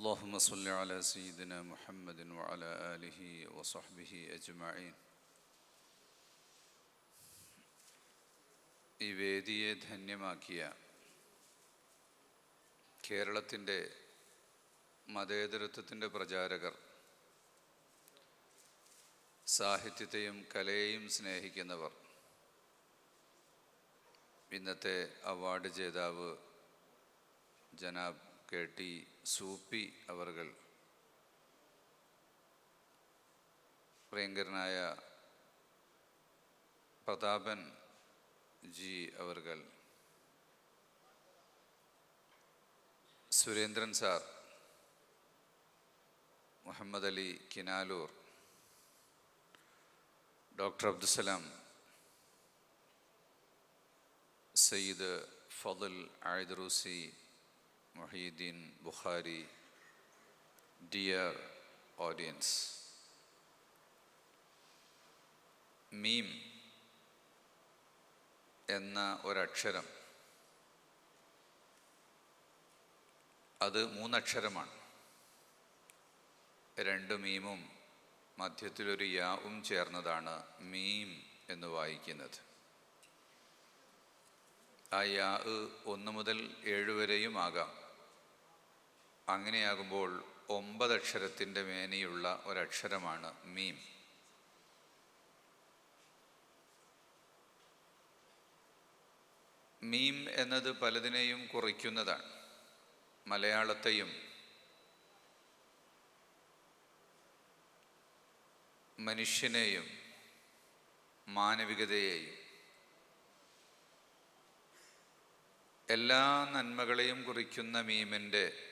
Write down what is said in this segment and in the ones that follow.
اللهم صل على سيدنا محمد وعلى آله وصحبه أجمعين ഈ വേദിയെ ധന്യമാക്കിയ കേരളത്തിൻ്റെ മതേതരത്വത്തിൻ്റെ പ്രചാരകർ സാഹിത്യത്തെയും കലയെയും സ്നേഹിക്കുന്നവർ ഇന്നത്തെ അവാർഡ് ജേതാവ് ജനാബ് കെ ടി സൂപ്പി അവർകൾ പ്രിയങ്കരനായ പ്രതാപൻ ജി അവർകൾ Surendran sir Muhammad Ali Kinalur doctor Abdussalam Sayyid Fathul Aidarusi Mohiyuddin Bukhari dear audience മീം എന്ന ഒരക്ഷരം. അത് മൂന്നക്ഷരമാണ്. രണ്ട് മീമും മധ്യത്തിലൊരു യാവും ചേർന്നതാണ് മീം എന്ന് വായിക്കുന്നത്. ആ യാ ഒന്ന് മുതൽ ഏഴ് വരെയും ആകാം. അങ്ങനെയാകുമ്പോൾ ഒമ്പതക്ഷരത്തിന്റെ മേനെയുള്ള ഒരക്ഷരമാണ് മീം. മീം എന്നത് പലതിനെയും കുറിക്കുന്നതാണ്. മലയാളത്തെയും മനുഷ്യനെയും മാനവികതയെയും എല്ലാ നന്മകളെയും കുറിക്കുന്ന മീമിന്റെ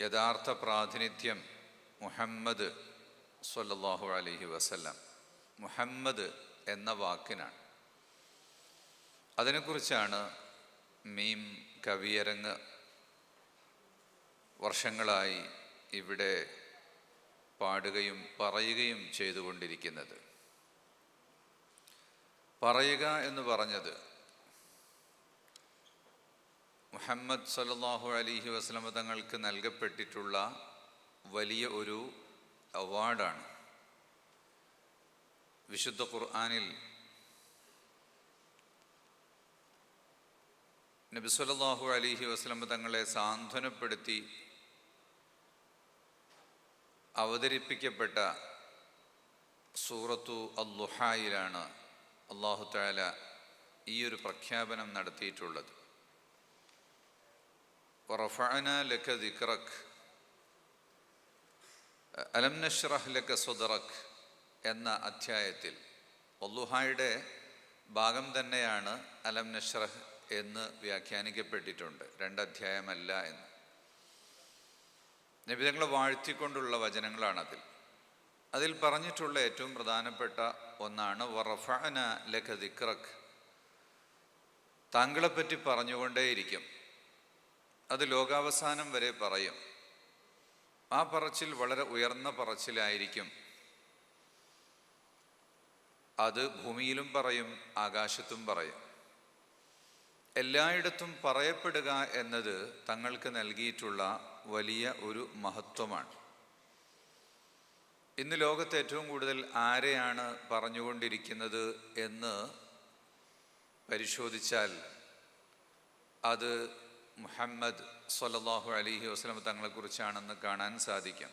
യഥാർത്ഥ പ്രാതിനിധ്യം മുഹമ്മദ് സല്ലാഹു അലഹി വസല്ലം. മുഹമ്മദ് എന്ന വാക്കിനാണ്. അതിനെക്കുറിച്ചാണ് മീം കവിയരങ്ങ് വർഷങ്ങളായി ഇവിടെ പാടുകയും പറയുകയും ചെയ്തുകൊണ്ടിരിക്കുന്നത്. പറയുക എന്ന് പറഞ്ഞത് മുഹമ്മദ് സല്ലാഹു അലിഹി വസ്ലമ തങ്ങൾക്ക് നൽകപ്പെട്ടിട്ടുള്ള വലിയ ഒരു അവാർഡാണ്. വിശുദ്ധ ഖുർആാനിൽ നബി സല്ലല്ലാഹു അലിഹി വസ്ലമ തങ്ങളെ സാന്ത്വനപ്പെടുത്തി അവതരിപ്പിക്കപ്പെട്ട സൂറത്തു അല്ലുഹായിലാണ് അള്ളാഹു താല ഈ ഒരു പ്രഖ്യാപനം നടത്തിയിട്ടുള്ളത്. ورفعنا لك ذكرك അലം നഷ്റഹ് ലക സുദറക് എന്ന അധ്യായത്തിൽ ഒല്ലുഹായുടെ ഭാഗം തന്നെയാണ് അലം നഷ്റഹ് എന്ന് വ്യാഖ്യാനിക്കപ്പെട്ടിട്ടുണ്ട് രണ്ടധ്യായമല്ല എന്ന് നബിതങ്ങളെ വാഴ്ത്തിക്കൊണ്ടുള്ള വചനങ്ങളാണതിൽ അതിൽ പറഞ്ഞിട്ടുള്ള ഏറ്റവും പ്രധാനപ്പെട്ട ഒന്നാണ് വറഫഅന ലക ദിക്റക് താങ്കളെപ്പറ്റി പറഞ്ഞുകൊണ്ടേയിരിക്കും അത് ലോകാവസാനം വരെ പറയും. ആ പറച്ചിൽ വളരെ ഉയർന്ന പറച്ചിലായിരിക്കും. അത് ഭൂമിയിലും പറയും ആകാശത്തും പറയും. എല്ലായിടത്തും പറയപ്പെടുക എന്നത് തങ്ങൾക്ക് നൽകിയിട്ടുള്ള വലിയ ഒരു മഹത്വമാണ്. ഇന്ന് ലോകത്ത് ഏറ്റവും കൂടുതൽ ആരെയാണ് പറഞ്ഞുകൊണ്ടിരിക്കുന്നത് എന്ന് പരിശോധിച്ചാൽ അത് മുഹമ്മദ് സല്ലാഹു അലിഹി വസ്ലം തങ്ങളെക്കുറിച്ചാണെന്ന് കാണാൻ സാധിക്കും.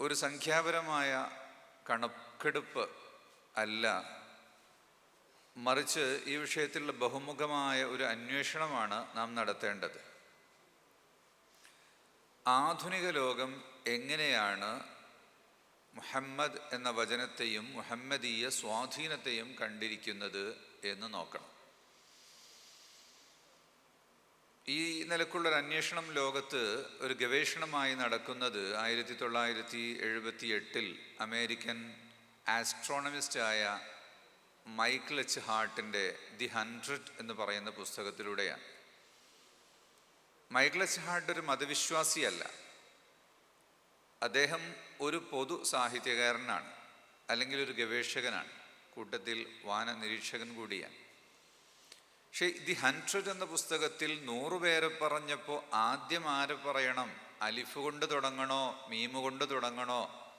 ഒരു സംഖ്യാപരമായ കണക്കെടുപ്പ് അല്ല. മറിച്ച് ഈ വിഷയത്തിലുള്ള ബഹുമുഖമായ ഒരു അന്വേഷണമാണ് നാം നടത്തേണ്ടത്. ആധുനിക ലോകം എങ്ങനെയാണ് മുഹമ്മദ് എന്ന വചനത്തെയും മുഹമ്മദീയ സ്വാധീനത്തെയും കണ്ടിരിക്കുന്നത് എന്ന് നോക്കണം. ഈ നിലക്കുള്ള ഒരു അന്വേഷണം ലോകത്ത് ഒരു ഗവേഷണമായി നടക്കുന്നത് ആയിരത്തി തൊള്ളായിരത്തി എഴുപത്തി എട്ടിൽ അമേരിക്കൻ ആസ്ട്രോണമിസ്റ്റായ മൈക്കിൾ എച്ച് ഹാർട്ടിന്റെ ദി ഹൺഡ്രഡ് എന്ന് പറയുന്ന പുസ്തകത്തിലൂടെയാണ്. മൈക്കിൾ എച്ച് ഹാർട്ട് ഒരു മതവിശ്വാസിയല്ല. അദ്ദേഹം ഒരു പൊതു സാഹിത്യകാരനാണ് അല്ലെങ്കിൽ ഒരു ഗവേഷകനാണ്. കൂട്ടത്തിൽ വാന നിരീക്ഷകൻ കൂടിയാണ്. പക്ഷേ ദി ഹൺഡ്രഡ് എന്ന പുസ്തകത്തിൽ നൂറുപേരെ പറഞ്ഞപ്പോൾ ആദ്യം ആര് പറയണം? അലിഫ് കൊണ്ട് തുടങ്ങണോ? മീമ് കൊണ്ട് തുടങ്ങണോ?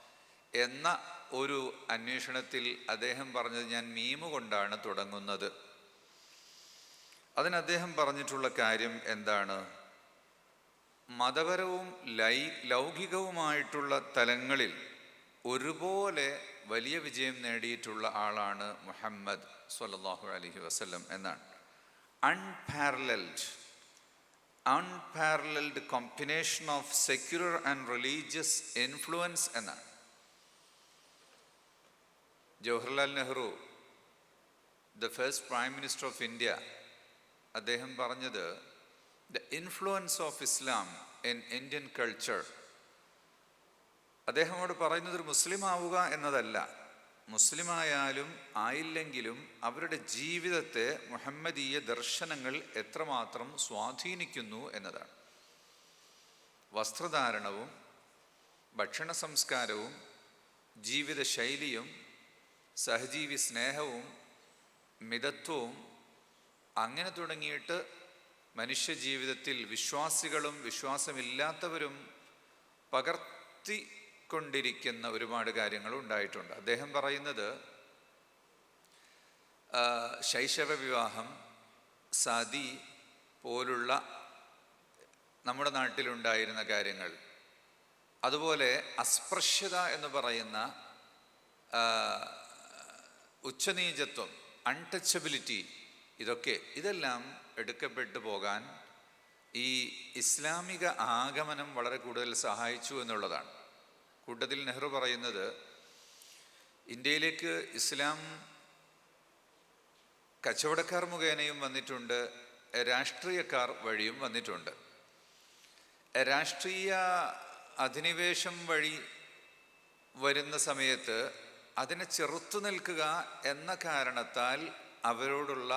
എന്ന ഒരു അന്വേഷണത്തിൽ അദ്ദേഹം പറഞ്ഞത് ഞാൻ മീമ് കൊണ്ടാണ് തുടങ്ങുന്നത്. അതിന് അദ്ദേഹം പറഞ്ഞിട്ടുള്ള കാര്യം എന്താണ്? മതപരവും ലൈ ലൗകികവുമായിട്ടുള്ള തലങ്ങളിൽ ഒരുപോലെ വലിയ വിജയം നേടിയിട്ടുള്ള ആളാണ് മുഹമ്മദ് സല്ലാഹു അലഹി വസല്ലം എന്നാണ്. Unparalleled unparalleled combination of secular and religious influence എന്നാണ്. Jawaharlal Nehru the first prime minister of India അദ്ദേഹം പറഞ്ഞത് the influence of Islam in Indian culture അദ്ദേഹമോട് പറയുന്നത് ഒരു മുസ്ലിം ആവുക എന്നതല്ല. മുസ്ലിമായാലും ആയില്ലെങ്കിലും അവരുടെ ജീവിതത്തെ മുഹമ്മദീയ ദർശനങ്ങൾ എത്രമാത്രം സ്വാധീനിക്കുന്നു എന്നതാണ്. വസ്ത്രധാരണവും ഭക്ഷണ സംസ്കാരവും ജീവിതശൈലിയും സഹജീവി സ്നേഹവും മിതത്വവും അങ്ങനെ തുടങ്ങിയിട്ട് മനുഷ്യ ജീവിതത്തിൽ വിശ്വാസികളും വിശ്വാസമില്ലാത്തവരും പകർത്തിക്കൊണ്ടിരിക്കുന്ന ഒരുപാട് കാര്യങ്ങൾ ഉണ്ടായിട്ടുണ്ട്. അദ്ദേഹം പറയുന്നത് ശൈശവ വിവാഹം സതി പോലുള്ള നമ്മുടെ നാട്ടിലുണ്ടായിരുന്ന കാര്യങ്ങൾ. അതുപോലെ അസ്പൃശ്യത എന്ന് പറയുന്ന ഉച്ചനീചത്വം അൺടച്ചബിലിറ്റി ഇതൊക്കെ ഇതെല്ലാം എടുക്കപ്പെട്ടു പോകാൻ ഈ ഇസ്ലാമിക ആഗമനം വളരെ കൂടുതൽ സഹായിച്ചു എന്നുള്ളതാണ്. കൂട്ടത്തിൽ നെഹ്റു പറയുന്നത് ഇന്ത്യയിലേക്ക് ഇസ്ലാം കച്ചവടക്കാർ മുഖേനയും വന്നിട്ടുണ്ട് രാഷ്ട്രീയക്കാർ വഴിയും വന്നിട്ടുണ്ട്. രാഷ്ട്രീയ അധിനിവേശം വഴി വരുന്ന സമയത്ത് അതിനെ ചെറുത്തു നിൽക്കുക എന്ന കാരണത്താൽ അവരോടുള്ള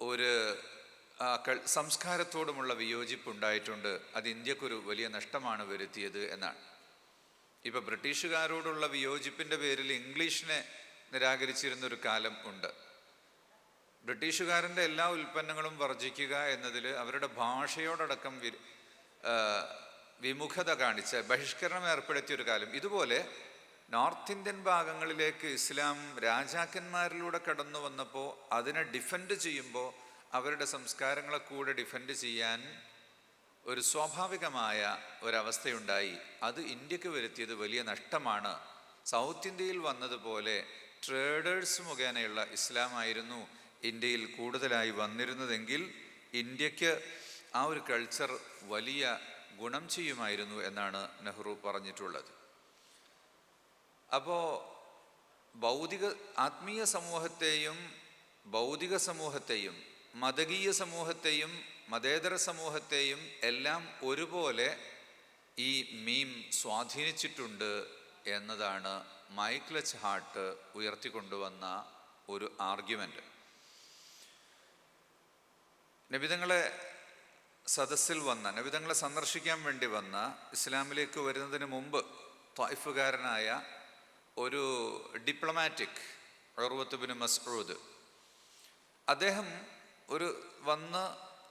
ഒരു സംസ്കാരത്തോടുമുള്ള വിയോജിപ്പ് ഉണ്ടായിട്ടുണ്ട് അത് ഇന്ത്യക്കൊരു വലിയ നഷ്ടമാണ് വരുത്തിയത് എന്നാണ്. ഇപ്പൊ ബ്രിട്ടീഷുകാരോടുള്ള വിയോജിപ്പിന്റെ പേരിൽ ഇംഗ്ലീഷിനെ നിരാകരിച്ചിരുന്ന ഒരു കാലം ഉണ്ട്. ബ്രിട്ടീഷുകാരന്റെ എല്ലാ ഉൽപ്പന്നങ്ങളും വർജിക്കുക എന്നതിൽ അവരുടെ ഭാഷയോടടക്കം വി വിമുഖത കാണിച്ച ബഹിഷ്കരണം ഏർപ്പെടുത്തിയൊരു കാലം. ഇതുപോലെ നോർത്ത് ഇന്ത്യൻ ഭാഗങ്ങളിലേക്ക് ഇസ്ലാം രാജാക്കന്മാരിലൂടെ കടന്നു വന്നപ്പോൾ അതിനെ ഡിഫെൻഡ് ചെയ്യുമ്പോൾ അവരുടെ സംസ്കാരങ്ങളെ കൂടെ ഡിഫെൻഡ് ചെയ്യാൻ ഒരു സ്വാഭാവികമായ ഒരവസ്ഥയുണ്ടായി. അത് ഇന്ത്യയ്ക്ക് വരുത്തിയത് വലിയ നഷ്ടമാണ്. സൗത്ത് ഇന്ത്യയിൽ വന്നതുപോലെ ട്രേഡേഴ്സ് മുഖേനയുള്ള ഇസ്ലാമായിരുന്നു ഇന്ത്യയിൽ കൂടുതലായി വന്നിരുന്നതെങ്കിൽ ഇന്ത്യയ്ക്ക് ആ ഒരു കൾച്ചർ വലിയ ഗുണം ചെയ്യുമായിരുന്നു എന്നാണ് നെഹ്റു പറഞ്ഞിട്ടുള്ളത്. അപ്പോൾ ഭൗതിക ആത്മീയ സമൂഹത്തെയും ഭൗതിക സമൂഹത്തെയും മതകീയ സമൂഹത്തെയും മതേതര സമൂഹത്തെയും എല്ലാം ഒരുപോലെ ഈ മീം സ്വാധീനിച്ചിട്ടുണ്ട് എന്നതാണ് മൈക്ലച്ച് ഹാർട്ട് ഉയർത്തിക്കൊണ്ടുവന്ന ഒരു ആർഗ്യുമെന്റ് നബിതങ്ങളെ സദസ്സിൽ വന്ന നബിതങ്ങളെ സന്ദർശിക്കാൻ വേണ്ടി വന്ന ഇസ്ലാമിലേക്ക് വരുന്നതിന് മുമ്പ് തായിഫുകാരനായ ഒരു ഡിപ്ലോമാറ്റിക് ഉർവത്തുബിന് മസ്ഊദ്. അദ്ദേഹം ഒരു വന്ന്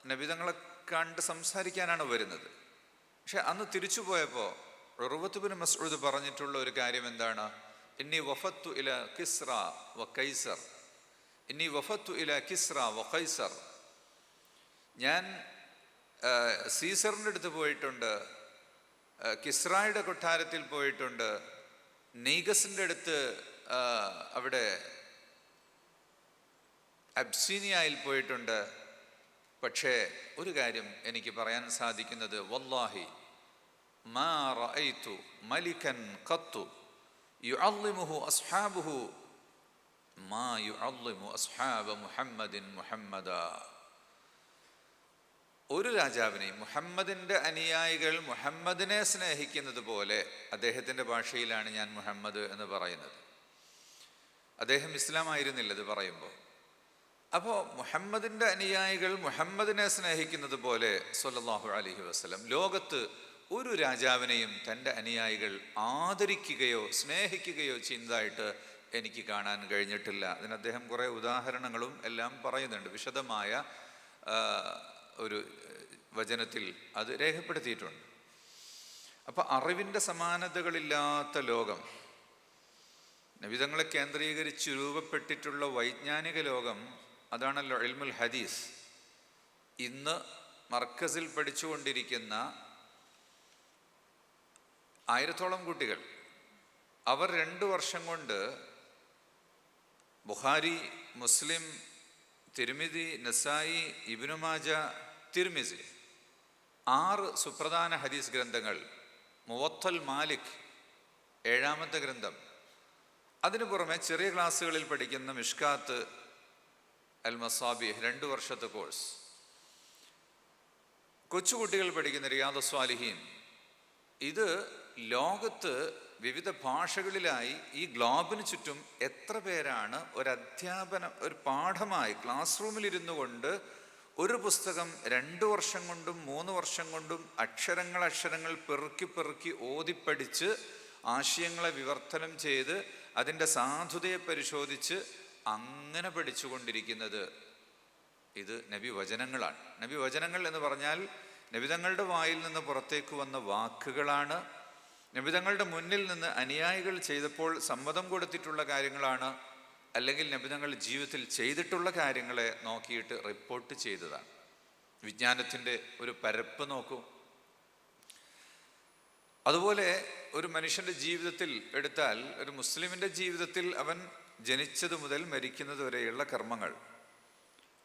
നബിതങ്ങളെ കണ്ട് സംസാരിക്കാനാണ് വരുന്നത്. പക്ഷെ അന്ന് തിരിച്ചു പോയപ്പോൾ ഉർവത്തുബിന് മസ്ഊദ് പറഞ്ഞിട്ടുള്ള ഒരു കാര്യം എന്താണ്? ഇന്നി വഫത്തു ഇല കിസ്ര വ കൈസർ. ഇന്നി വഫത്തു ഇല കിസ്ര വ കൈസർ. ഞാൻ സീസറിന്റെ അടുത്ത് പോയിട്ടുണ്ട്. കിസ്രായുടെ കൊട്ടാരത്തിൽ പോയിട്ടുണ്ട്. നെയ്ഗസിന്റെ അടുത്ത് അവിടെ അബ്സീനിയയിൽ പോയിട്ടുണ്ട്. പക്ഷേ ഒരു കാര്യം എനിക്ക് പറയാൻ സാധിക്കുന്നത് വല്ലാഹി മാ റഅയ്തു മലിക്കൻ ഖത്തു യുഅല്ലിമുഹു അസ്ഹാബുഹു. മാ യുഅല്ലിമു അസ്ഹാബ മുഹമ്മദിൻ മുഹമ്മദ. ഒരു രാജാവിനെ മുഹമ്മദിന്റെ അനുയായികൾ മുഹമ്മദിനെ സ്നേഹിക്കുന്നത് പോലെ അദ്ദേഹത്തിന്റെ ഭാഷയിലാണ് ഞാൻ മുഹമ്മദ് എന്ന് പറയുന്നത്. അദ്ദേഹം ഇസ്ലാമായിരുന്നില്ല ഇത് പറയുമ്പോൾ. അപ്പോൾ മുഹമ്മദിന്റെ അനുയായികൾ മുഹമ്മദിനെ സ്നേഹിക്കുന്നത് പോലെ സൊല്ലാഹു അലഹി വസ്ലം ലോകത്ത് ഒരു രാജാവിനെയും തന്റെ അനുയായികൾ ആദരിക്കുകയോ സ്നേഹിക്കുകയോ ചെയ്യുന്നതായിട്ട് എനിക്ക് കാണാൻ കഴിഞ്ഞിട്ടില്ല. അതിന് അദ്ദേഹം കുറേ ഉദാഹരണങ്ങളും എല്ലാം പറയുന്നുണ്ട്. വിശദമായ ഒരു വചനത്തിൽ അത് രേഖപ്പെടുത്തിയിട്ടുണ്ട്. അപ്പൊ അറിവിന്റെ സമാനതകളില്ലാത്ത ലോകം നബിതങ്ങളെ കേന്ദ്രീകരിച്ച് രൂപപ്പെട്ടിട്ടുള്ള വൈജ്ഞാനിക ലോകം അതാണല്ലോ ഇൽമുൽ ഹദീസ്. ഇന്ന് മർക്കസിൽ പഠിച്ചുകൊണ്ടിരിക്കുന്ന ആയിരത്തോളം കുട്ടികൾ അവർ രണ്ട് വർഷം കൊണ്ട് ബുഹാരി മുസ്ലിം തിരുമിതി നസായി ഇബിനുമാജ തിരുമിസി ആറ് സുപ്രധാന ഹദീസ് ഗ്രന്ഥങ്ങൾ മുവത്തൽ മാലിക് ഏഴാമത്തെ ഗ്രന്ഥം. അതിനു പുറമെ ചെറിയ ക്ലാസ്സുകളിൽ പഠിക്കുന്ന മിഷ്കാത്ത് അൽ മസാബിഹ് രണ്ട് വർഷത്തെ കോഴ്സ്. കൊച്ചുകുട്ടികൾ പഠിക്കുന്ന റിയാദ സ്വാലിഹീൻ ഇത് ലോകത്ത് വിവിധ ഭാഷകളിലായി ഈ ഗ്ലോബിന് ചുറ്റും എത്ര പേരാണ് ഒരു അധ്യാപനം ഒരു പാഠമായി ക്ലാസ് റൂമിൽ ഇരുന്നു കൊണ്ട് ഒരു പുസ്തകം രണ്ട് വർഷം കൊണ്ടും മൂന്ന് വർഷം കൊണ്ടും അക്ഷരങ്ങൾ അക്ഷരങ്ങൾ പെറുക്കി പെറുക്കി ഓതിപ്പടിച്ച് ആശയങ്ങളെ വിവർത്തനം ചെയ്ത് അതിന്റെ സാധുതയെ പരിശോധിച്ച് അങ്ങനെ പഠിച്ചുകൊണ്ടിരിക്കുന്നത് ഇത് നബി വചനങ്ങളാണ്. നബി വചനങ്ങൾ എന്ന് പറഞ്ഞാൽ നബിതങ്ങളുടെ വായിൽ നിന്ന് പുറത്തേക്ക് വന്ന വാക്കുകളാണ്. നബിതങ്ങളുടെ മുന്നിൽ നിന്ന് അനുയായികൾ ചെയ്തപ്പോൾ സമ്മതം കൊടുത്തിട്ടുള്ള കാര്യങ്ങളാണ്. അല്ലെങ്കിൽ നബിതങ്ങൾ ജീവിതത്തിൽ ചെയ്തിട്ടുള്ള കാര്യങ്ങളെ നോക്കിയിട്ട് റിപ്പോർട്ട് ചെയ്തതാണ്. വിജ്ഞാനത്തിന്റെ ഒരു പരപ്പ് നോക്കൂ. അതുപോലെ ഒരു മനുഷ്യന്റെ ജീവിതത്തിൽ എടുത്താൽ ഒരു മുസ്ലിമിന്റെ ജീവിതത്തിൽ അവൻ ജനിച്ചത് മുതൽ മരിക്കുന്നത് വരെയുള്ള കർമ്മങ്ങൾ.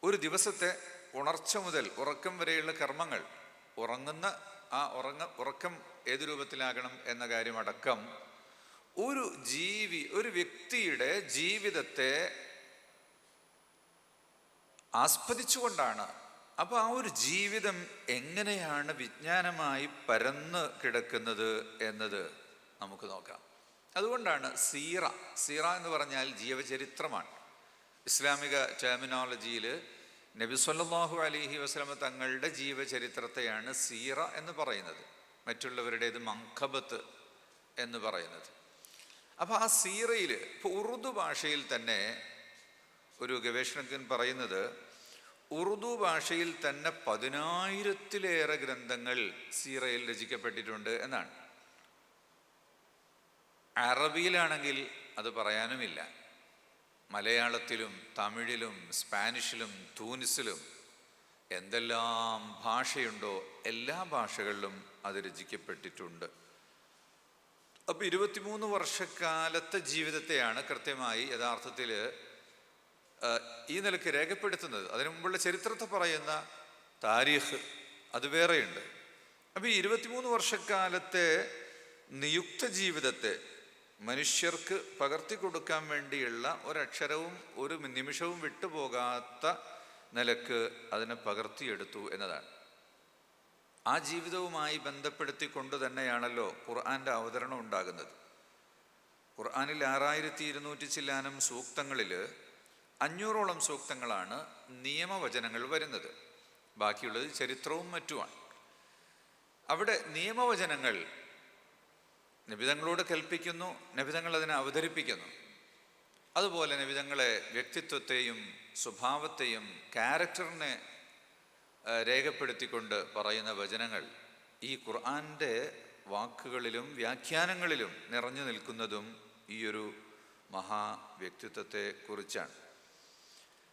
ഒരു ദിവസത്തെ ഉണർച്ച മുതൽ ഉറക്കം വരെയുള്ള കർമ്മങ്ങൾ. ഉറങ്ങുന്ന ആ ഉറങ്ങ ഉറക്കം ഏത് രൂപത്തിലാകണം എന്ന കാര്യമടക്കം ഒരു ജീവി ഒരു വ്യക്തിയുടെ ജീവിതത്തെ ആസ്പദിച്ചുകൊണ്ടാണ്. അപ്പൊ ആ ഒരു ജീവിതം എങ്ങനെയാണ് വിജ്ഞാനമായി പരന്ന് കിടക്കുന്നത് എന്നത് നമുക്ക് നോക്കാം. അതുകൊണ്ടാണ് സീറ സീറ എന്ന് പറഞ്ഞാൽ ജീവചരിത്രമാണ്. ഇസ്ലാമിക ടെർമിനോളജിയിൽ നബി സല്ലാഹു അലൈഹി വസല്ലമ തങ്ങളുടെ ജീവചരിത്രത്തെയാണ് സീറ എന്ന് പറയുന്നത്. മറ്റുള്ളവരുടേത് മങ്കബത്ത് എന്ന് പറയുന്നത്. അപ്പോൾ ആ സീറയിൽ ഇപ്പോൾ ഉറുദു ഭാഷയിൽ തന്നെ ഒരു ഗവേഷണജ്ഞൻ പറയുന്നത് ഉറുദു ഭാഷയിൽ തന്നെ പതിനായിരത്തിലേറെ ഗ്രന്ഥങ്ങൾ സീറയിൽ രചിക്കപ്പെട്ടിട്ടുണ്ട് എന്നാണ്. അറബിയിലാണെങ്കിൽ അത് പറയാനുമില്ല. മലയാളത്തിലും തമിഴിലും സ്പാനിഷിലും തൂനിസിലും എന്തെല്ലാം ഭാഷയുണ്ടോ എല്ലാ ഭാഷകളിലും അത് രചിക്കപ്പെട്ടിട്ടുണ്ട്. അപ്പോൾ ഇരുപത്തിമൂന്ന് വർഷക്കാലത്തെ ജീവിതത്തെയാണ് കൃത്യമായി യഥാർത്ഥത്തിൽ ഈ നിലയ്ക്ക് രേഖപ്പെടുത്തുന്നത്. അതിനു മുമ്പുള്ള ചരിത്രത്തെ പറയുന്ന താരീഖ് അത് വേറെയുണ്ട്. അപ്പോൾ ഈ ഇരുപത്തിമൂന്ന് വർഷക്കാലത്തെ നിയുക്ത ജീവിതത്തെ മനുഷ്യർക്ക് പകർത്തി കൊടുക്കാൻ വേണ്ടിയുള്ള ഒരക്ഷരവും ഒരു നിമിഷവും വിട്ടുപോകാത്ത നിലയ്ക്ക് അതിനെ പകർത്തിയെടുത്തു എന്നതാണ്. ആ ജീവിതവുമായി ബന്ധപ്പെടുത്തിക്കൊണ്ട് തന്നെയാണല്ലോ ഖുർആന്റെ അവതരണം ഉണ്ടാകുന്നത്. ഖുർആാനിൽ ആറായിരത്തി ഇരുന്നൂറ്റി ചില്ലാനം സൂക്തങ്ങളിൽ അഞ്ഞൂറോളം സൂക്തങ്ങളാണ് നിയമവചനങ്ങൾ വരുന്നത്. ബാക്കിയുള്ളത് ചരിത്രവും മറ്റുമാണ്. അവിടെ നിയമവചനങ്ങൾ നബിതങ്ങളോട് കൽപ്പിക്കുന്നു നബിതങ്ങൾ അതിനെ അവതരിപ്പിക്കുന്നു. അതുപോലെ നിബിധങ്ങളെ വ്യക്തിത്വത്തെയും സ്വഭാവത്തെയും ക്യാരക്ടറിനെ രേഖപ്പെടുത്തിക്കൊണ്ട് പറയുന്ന വചനങ്ങൾ ഈ ഖുർആന്റെ വാക്കുകളിലും വ്യാഖ്യാനങ്ങളിലും നിറഞ്ഞു നിൽക്കുന്നതും ഈയൊരു മഹാ വ്യക്തിത്വത്തെ കുറിച്ചാണ്.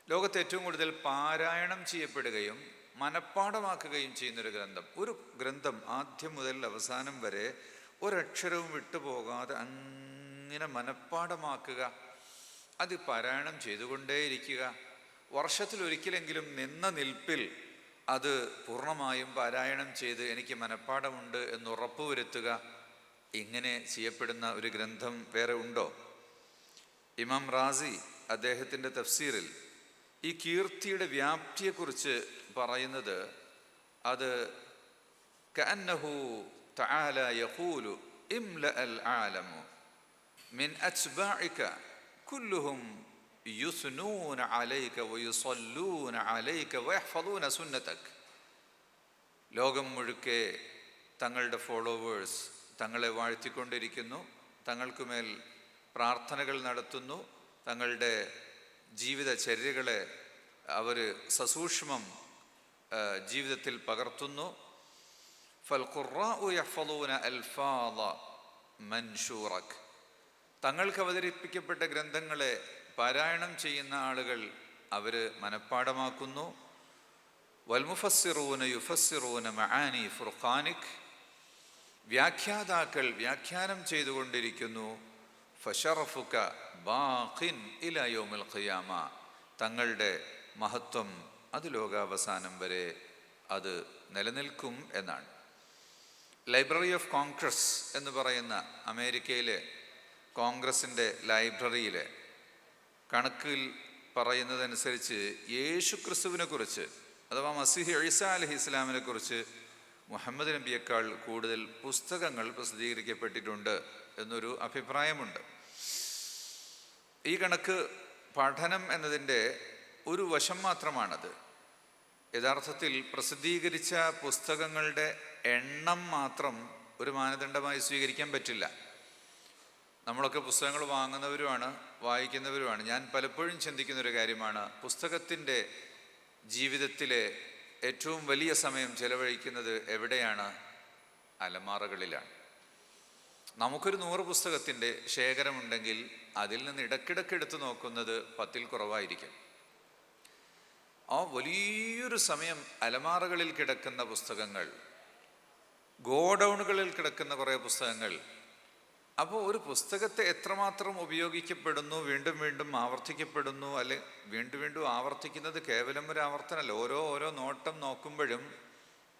ലോകത്ത് ഏറ്റവും കൂടുതൽ പാരായണം ചെയ്യപ്പെടുകയും മനഃപ്പാടമാക്കുകയും ചെയ്യുന്നൊരു ഗ്രന്ഥം. ഒരു ഗ്രന്ഥം ആദ്യം മുതൽ അവസാനം വരെ ഒരക്ഷരവും വിട്ടുപോകാതെ അങ്ങനെ മനഃപ്പാടമാക്കുക അത് പാരായണം ചെയ്തുകൊണ്ടേയിരിക്കുക. വർഷത്തിൽ ഒരിക്കലെങ്കിലും നിന്ന നിൽപ്പിൽ അത് പൂർണമായും പാരായണം ചെയ്ത് എനിക്ക് മനഃപ്പാടമുണ്ട് എന്ന് ഉറപ്പുവരുത്തുക ഇങ്ങനെ ചെയ്യപ്പെടുന്ന ഒരു ഗ്രന്ഥം വേറെ ഉണ്ടോ? ഇമാം റാസി അദ്ദേഹത്തിന്റെ തഫ്സീറിൽ ഈ കീർത്തിയുടെ വ്യാപ്തിയെക്കുറിച്ച് പറയുന്നത് അത് കഅന്നഹു തആല യഖൂലു ഇംല العالم من മിൻ كلهم يثنون യുസ്നൂന അലൈക عليك അലൈക سنتك. ലോകം മുഴുക്കെ തങ്ങളുടെ ഫോളോവേഴ്സ് തങ്ങളെ വാഴ്ത്തിക്കൊണ്ടിരിക്കുന്നു തങ്ങൾക്കുമേൽ പ്രാർത്ഥനകൾ നടത്തുന്നു തങ്ങളുടെ ജീവിതചര്യകളെ അവർ സസൂക്ഷ്മം ജീവിതത്തിൽ പകർത്തുന്നു. മൻഷൂറക്. തങ്ങൾക്ക് അവതരിപ്പിക്കപ്പെട്ട ഗ്രന്ഥങ്ങളെ പാരായണം ചെയ്യുന്ന ആളുകൾ അവർ മനഃപ്പാഠമാക്കുന്നു. വൽമുഫസ്സിറൂന യുഫസ്സിറൂന മഹാനി ഫുർഖാനിക്. വ്യാഖ്യാതാക്കൾ വ്യാഖ്യാനം ചെയ്തുകൊണ്ടിരിക്കുന്നു. ഫഷറഫുക ബാഖിൻ ഇലയോമുൽ ഖിയാമ. തങ്ങളുടെ മഹത്വം അത് ലോകാവസാനം വരെ അത് നിലനിൽക്കും എന്നാണ്. ലൈബ്രറി ഓഫ് കോൺഗ്രസ് എന്ന് പറയുന്ന അമേരിക്കയിലെ കോൺഗ്രസിന്റെ ലൈബ്രറിയിൽ കണക്കിൽ പറയുന്നതനുസരിച്ച് യേശു ക്രിസ്തുവിനെ കുറിച്ച് അഥവാ മസിഹി ഈസ അലഹി ഇസ്ലാമിനെ കുറിച്ച് മുഹമ്മദ് നബിയേക്കാൾ കൂടുതൽ പുസ്തകങ്ങൾ പ്രസിദ്ധീകരിക്കപ്പെട്ടിട്ടുണ്ട് എന്നൊരു അഭിപ്രായമുണ്ട്. ഈ കണക്ക് പഠനം എന്നതിന്റെ ഒരു വശം മാത്രമാണത്. യഥാർത്ഥത്തിൽ പ്രസിദ്ധീകരിച്ച പുസ്തകങ്ങളുടെ എണ്ണം മാത്രം ഒരു മാനദണ്ഡമായി സ്വീകരിക്കാൻ പറ്റില്ല. നമ്മളൊക്കെ പുസ്തകങ്ങൾ വാങ്ങുന്നവരുമാണ് വായിക്കുന്നവരുമാണ്. ഞാൻ പലപ്പോഴും ചിന്തിക്കുന്ന ഒരു കാര്യമാണ് പുസ്തകത്തിന്റെ ജീവിതത്തിലെ ഏറ്റവും വലിയ സമയം ചെലവഴിക്കുന്നത് എവിടെയാണ്? അലമാറകളിലാണ്. നമുക്കൊരു നൂറ് പുസ്തകത്തിന്റെ ശേഖരമുണ്ടെങ്കിൽ അതിൽ നിന്ന് ഇടയ്ക്കിടയ്ക്ക് എടുത്തു നോക്കുന്നത് പത്തിൽ കുറവായിരിക്കും. ആ വലിയൊരു സമയം അലമാറകളിൽ കിടക്കുന്ന പുസ്തകങ്ങൾ ഗോഡൗണുകളിൽ കിടക്കുന്ന കുറേ പുസ്തകങ്ങൾ. അപ്പോൾ ഒരു പുസ്തകത്തെ എത്രമാത്രം ഉപയോഗിക്കപ്പെടുന്നു വീണ്ടും വീണ്ടും ആവർത്തിക്കപ്പെടുന്നു അല്ലെ വീണ്ടും വീണ്ടും ആവർത്തിക്കുന്നത് കേവലം ഒരു ആവർത്തനമല്ല ഓരോ ഓരോ നോട്ടം നോക്കുമ്പോഴും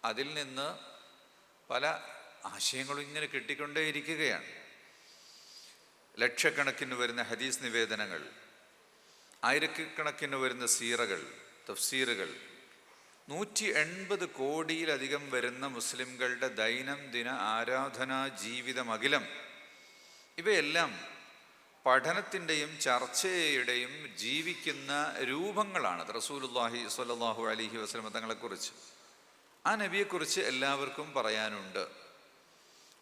അതിൽ നിന്ന് പല ആശയങ്ങളും ഇങ്ങനെ കിട്ടിക്കൊണ്ടേയിരിക്കുകയാണ്. ലക്ഷക്കണക്കിന് വരുന്ന ഹദീസ് നിവേദനങ്ങൾ ആയിരക്കണക്കിന് വരുന്ന സീറകൾ തഫ്സീറുകൾ. നൂറ്റി എൺപത് കോടിയിലധികം വരുന്ന മുസ്ലിംകളുടെ ദൈനംദിന ആരാധനാ ജീവിതമഖിലം ഇവയെല്ലാം പഠനത്തിന്റെയും ചർച്ചയുടെയും ജീവിക്കുന്ന രൂപങ്ങളാണ് റസൂലുല്ലാഹി സ്വല്ലല്ലാഹു അലൈഹി വസല്ലമ തങ്ങളെക്കുറിച്ച്. ആ നബിയെക്കുറിച്ച് എല്ലാവർക്കും പറയാനുണ്ട്.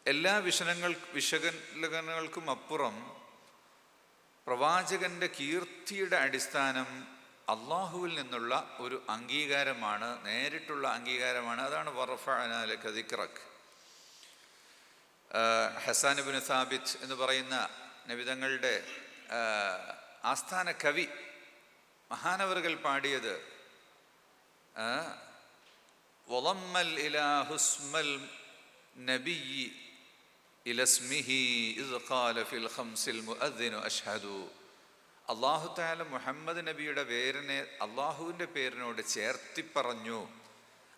എല്ലാ വിഷനങ്ങൾ വിശകലനങ്ങൾക്കും അപ്പുറം പ്രവാചകന്റെ കീർത്തിയുടെ അടിസ്ഥാനം അള്ളാഹുവിൽ നിന്നുള്ള ഒരു അംഗീകാരമാണ് നേരിട്ടുള്ള അംഗീകാരമാണ്. അതാണ് വറഫനലക്ക് ഹസാൻ ഹസാനുബിൻ സാബിത് എന്ന് പറയുന്ന നബിതങ്ങളുടെ ആസ്ഥാന കവി മഹാനവറുകൾ പാടിയത് വലമ്മൽ ഇലാ നബി ഇലസ്മിഹി ഇസ് ഖാല ഫിൽ ഖംസിൽ മുഅദ്ദിനു അഷ്ഹദു. അള്ളാഹുത്താല മുഹമ്മദ് നബിയുടെ പേരിനെ അള്ളാഹുവിന്റെ പേരിനോട് ചേർത്തിപ്പറഞ്ഞു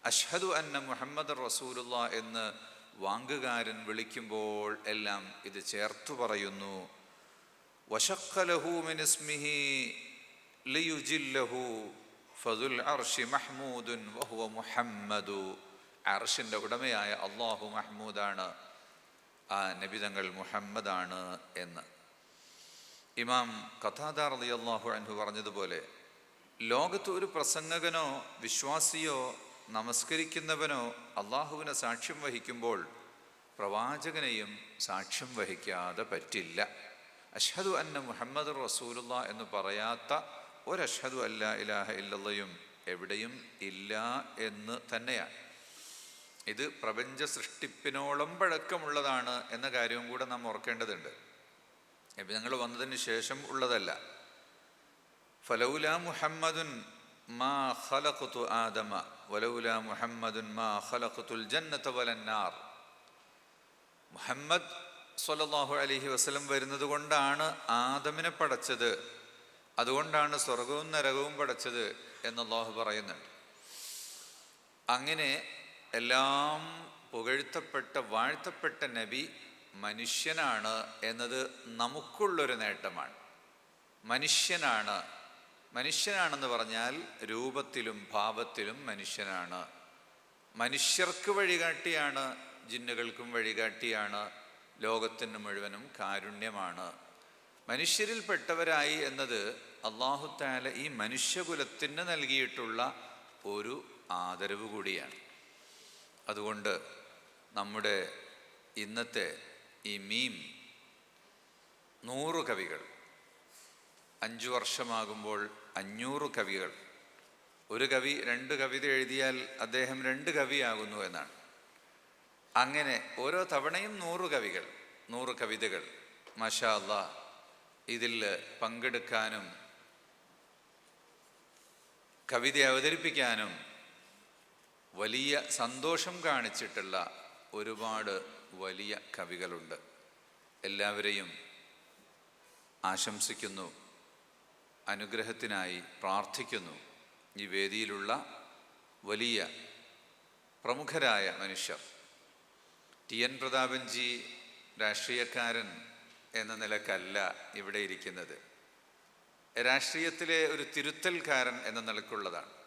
അഷ്ഹദു അന്ന മുഹമ്മദ് റസൂലുള്ള എന്ന് വാങ്കുകാരൻ വിളിക്കുമ്പോൾ എല്ലാം ഇത് ചേർത്തു പറയുന്നു. വശക്കലഹു മിനിസ്മിഹി ലിയുജില്ലഹു മഹ്മൂദുൻ മുഹമ്മദു. അർഷിന്റെ ഉടമയായ അള്ളാഹു മഹ്മൂദാണ് ആ നബിതങ്ങൾ മുഹമ്മദാണ് എന്ന്. ഇമാം കഥാദാർ അലി അള്ളാഹു അൻഹു പറഞ്ഞതുപോലെ ലോകത്ത് ഒരു പ്രസംഗകനോ വിശ്വാസിയോ നമസ്കരിക്കുന്നവനോ അള്ളാഹുവിനെ സാക്ഷ്യം വഹിക്കുമ്പോൾ പ്രവാചകനെയും സാക്ഷ്യം വഹിക്കാതെ പറ്റില്ല. അഷ്ഹദു അന്ന മുഹമ്മദ് റസൂലുള്ള എന്ന് പറയാത്ത ഒരഷ്ഹദു അല്ല ഇലാഹ ഇല്ലയും എവിടെയും ഇല്ല എന്ന് തന്നെയാണ്. ഇത് പ്രപഞ്ച സൃഷ്ടിപ്പിനോളം പഴക്കമുള്ളതാണ് എന്ന കാര്യവും കൂടെ നാം ഓർക്കേണ്ടതുണ്ട്. ഞങ്ങൾ വന്നതിന് ശേഷം ഉള്ളതല്ല. ഫലൗല മുഹമ്മദുൻ മാ ഖലഖതു ആദമ വലൗല മുഹമ്മദുൻ മാ ഖലഖതുൽ ജന്നത വലന്നാർ. മുഹമ്മദ് സ്വല്ലല്ലാഹു അലൈഹി വസല്ലം വരുന്നത് കൊണ്ടാണ് ആദമിനെ പടച്ചത് അതുകൊണ്ടാണ് സ്വർഗവും നരകവും പടച്ചത് എന്ന് അള്ളാഹു പറയുന്നുണ്ട്. അങ്ങനെ എല്ലാം പുകഴ്ത്തപ്പെട്ട വാഴ്ത്തപ്പെട്ട നബി മനുഷ്യനാണ് എന്നത് നമുക്കുള്ളൊരു നേട്ടമാണ്. മനുഷ്യനാണ് മനുഷ്യനാണെന്ന് പറഞ്ഞാൽ രൂപത്തിലും ഭാവത്തിലും മനുഷ്യനാണ്. മനുഷ്യർക്ക് വഴികാട്ടിയാണ് ജിന്നുകൾക്കും വഴികാട്ടിയാണ് ലോകത്തിന് മുഴുവനും കാരുണ്യമാണ്. മനുഷ്യരിൽപ്പെട്ടവരായി എന്നത് അള്ളാഹുത്താല ഈ മനുഷ്യകുലത്തിന് നൽകിയിട്ടുള്ള ഒരു ആദരവ് കൂടിയാണ്. അതുകൊണ്ട് നമ്മുടെ ഇന്നത്തെ ഈ മീം നൂറ് കവികൾ. അഞ്ചു വർഷമാകുമ്പോൾ അഞ്ഞൂറ് കവികൾ. ഒരു കവി രണ്ട് കവിത എഴുതിയാൽ അദ്ദേഹം രണ്ട് കവിയാകുന്നു എന്നാണ്. അങ്ങനെ ഓരോ തവണയും നൂറ് കവികൾ നൂറ് കവിതകൾ. മഷാ അല്ലാ ഇതിൽ പങ്കെടുക്കാനും കവിത അവതരിപ്പിക്കാനും വലിയ സന്തോഷം കാണിച്ചിട്ടുള്ള ഒരുപാട് വലിയ കവികളുണ്ട്. എല്ലാവരെയും ആശംസിക്കുന്നു അനുഗ്രഹത്തിനായി പ്രാർത്ഥിക്കുന്നു. ഈ വേദിയിലുള്ള വലിയ പ്രമുഖരായ മനുഷ്യർ ടി എൻ പ്രതാപൻജി രാഷ്ട്രീയക്കാരൻ എന്ന നിലക്കല്ല ഇവിടെ ഇരിക്കുന്നത്. രാഷ്ട്രീയത്തിലെ ഒരു തിരുത്തൽക്കാരൻ എന്ന നിലക്കുള്ളതാണ്.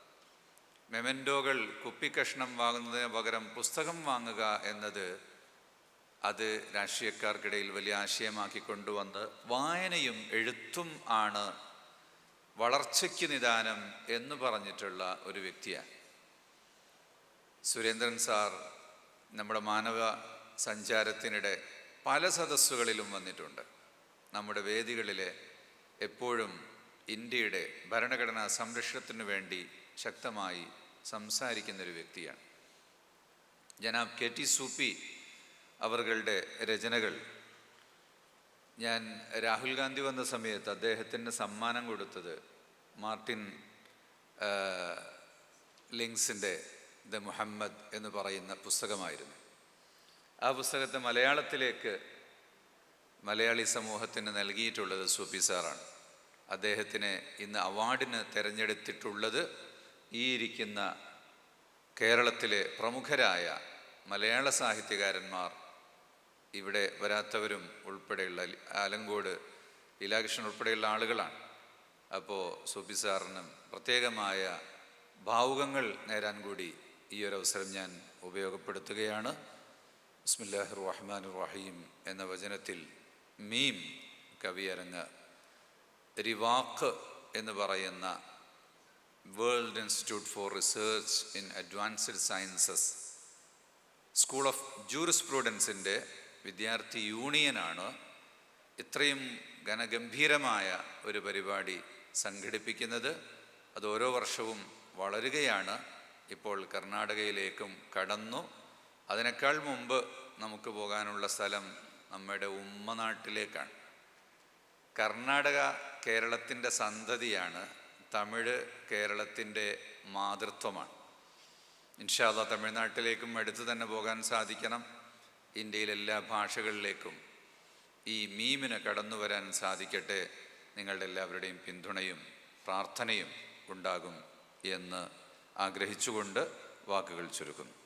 മെമന്റോകൾ കുപ്പിക്കഷ്ണം വാങ്ങുന്നതിന് പകരം പുസ്തകം വാങ്ങുക എന്നത് അത് രാഷ്ട്രീയക്കാർക്കിടയിൽ വലിയ ആശയമാക്കി കൊണ്ടുവന്ന് വായനയും എഴുത്തും ആണ് വളർച്ചയ്ക്ക് നിദാനം എന്ന് പറഞ്ഞിട്ടുള്ള ഒരു വ്യക്തിയാണ്. സുരേന്ദ്രൻ സാർ നമ്മുടെ മാനവ സഞ്ചാരത്തിനിടെ പല സദസ്സുകളിലും വന്നിട്ടുണ്ട്. നമ്മുടെ വേദികളിലെ എപ്പോഴും ഇന്ത്യയുടെ ഭരണഘടനാ സംരക്ഷണത്തിനു വേണ്ടി ശക്തമായി സംസാരിക്കുന്ന ഒരു വ്യക്തിയാണ്. ജനാബ് കെ ടി സൂപ്പി അവരുടെ രചനകൾ. ഞാൻ രാഹുൽ ഗാന്ധി വന്ന സമയത്ത് അദ്ദേഹത്തിന് സമ്മാനം കൊടുത്തത് മാർട്ടിൻ ലിങ്സിന്റെ ദ മുഹമ്മദ് എന്ന് പറയുന്ന പുസ്തകമായിരുന്നു. ആ പുസ്തകത്തെ മലയാളത്തിലേക്ക് മലയാളി സമൂഹത്തിന് നൽകിയിട്ടുള്ളത് സൂപ്പി സാറാണ്. അദ്ദേഹത്തിന് ഇന്ന് അവാർഡിന് തിരഞ്ഞെടുത്തിട്ടുള്ളത് ഈ ഇരിക്കുന്ന കേരളത്തിലെ പ്രമുഖരായ മലയാള സാഹിത്യകാരന്മാർ ഇവിടെ വരാത്തവരും ഉൾപ്പെടെയുള്ള ആലങ്കോട് ലീലാകൃഷ്ണൻ ഉൾപ്പെടെയുള്ള ആളുകളാണ്. അപ്പോൾ സുബി സാറിനും പ്രത്യേകമായ ഭാവുകങ്ങൾ നേരാൻ കൂടി ഈ ഒരു അവസരം ഞാൻ ഉപയോഗപ്പെടുത്തുകയാണ്. ബിസ്മില്ലാഹിർ റഹ്മാൻ റഹീം എന്ന വചനത്തിൽ മീം കവിയരങ്ങ് റിവാഖ് എന്ന് പറയുന്ന world institute for research in advanced sciences school of ജൂറിസ്പ്രൂഡൻസിന്റെ വിദ്യാർത്ഥി യൂണിയനാണ് ഇത്രയും ഘനഗംഭീരമായ ഒരു പരിപാടി സംഘടിപ്പിക്കുന്നത്. അത് ഓരോ വർഷവും വളരുകയാണ്. ഇപ്പോൾ കർണാടകയിലേക്കും കടന്നു. അതിനേക്കാൾ മുമ്പ് നമുക്ക് പോകാനുള്ള സ്ഥലം നമ്മുടെ ഉമ്മനാട്ടിലേക്കാണ് കർണാടക കേരളത്തിന്റെ സന്തതിയാണ് തമിഴ് കേരളത്തിന്റെ മാതൃത്വമാണ്. ഇൻഷാല്ല തമിഴ്നാട്ടിലേക്കും അടുത്ത് തന്നെ പോകാൻ സാധിക്കണം. ഇന്ത്യയിലെ എല്ലാ ഭാഷകളിലേക്കും ഈ മീമിനെ കടന്നു വരാൻ സാധിക്കട്ടെ. നിങ്ങളുടെ എല്ലാവരുടെയും പിന്തുണയും പ്രാർത്ഥനയും ഉണ്ടാകും എന്ന് ആഗ്രഹിച്ചുകൊണ്ട് വാക്കുകൾ ചുരുക്കുന്നു.